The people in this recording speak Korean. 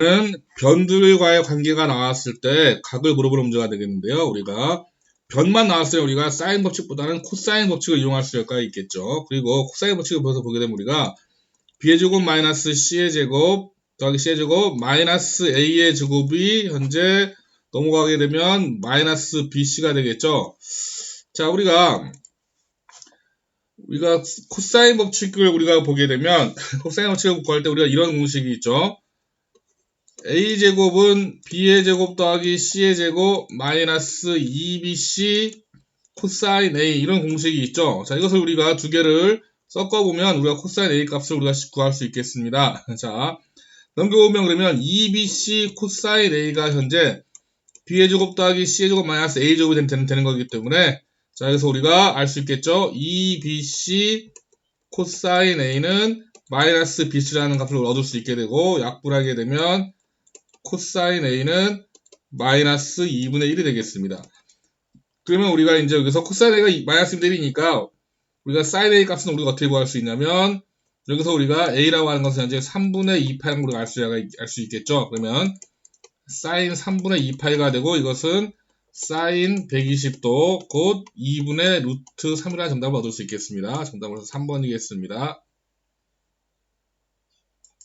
는 변들과의 관계가 나왔을 때 각을 물어보는 문제가 되겠는데요. 우리가 변만 나왔을 때 우리가 사인 법칙보다는 코사인 법칙을 이용할 수가 있겠죠. 그리고 코사인 법칙을 보서 보게 되면 우리가 b의 제곱 마이너스 c의 제곱 더하기 c의 제곱 마이너스 a의 제곱이 현재 넘어가게 되면 마이너스 bc가 되겠죠. 자 우리가 우리가 코사인 법칙을 우리가 보게 되면 코사인 법칙을 구할 때 우리가 이런 공식이 있죠. A제곱은 b의 제곱 더하기 c의 제곱 마이너스 2bc 코사인 a 이런 공식이 있죠. 자 이것을 우리가 두 개를 섞어보면 우리가 코사인 a 값을 우리가 구할 수 있겠습니다. 자 넘겨보면 그러면 2bc 코사인 a가 현재 b의 제곱 더하기 c의 제곱 마이너스 a 제곱이 되는, 되는 거기 때문에 자 그래서 우리가 알 수 있겠죠. 2bc 코사인 a는 마이너스 bc라는 값을 얻을 수 있게 되고 약분하게 되면 코사인 a는 마이너스 2분의 1이 되겠습니다. 그러면 우리가 이제 여기서 코사인 a가 마이너스 2분의 1이니까 우리가 사인 a 값은 우리가 어떻게 구할 수 있냐면 여기서 우리가 a라고 하는 것은 현재 3분의 2파인 걸로 알수 알수 있겠죠. 그러면 사인 3분의 2파이가 되고 이것은 사인 120도 곧 2분의 루트 3이라는 정답을 얻을 수 있겠습니다. 정답은 3번이겠습니다.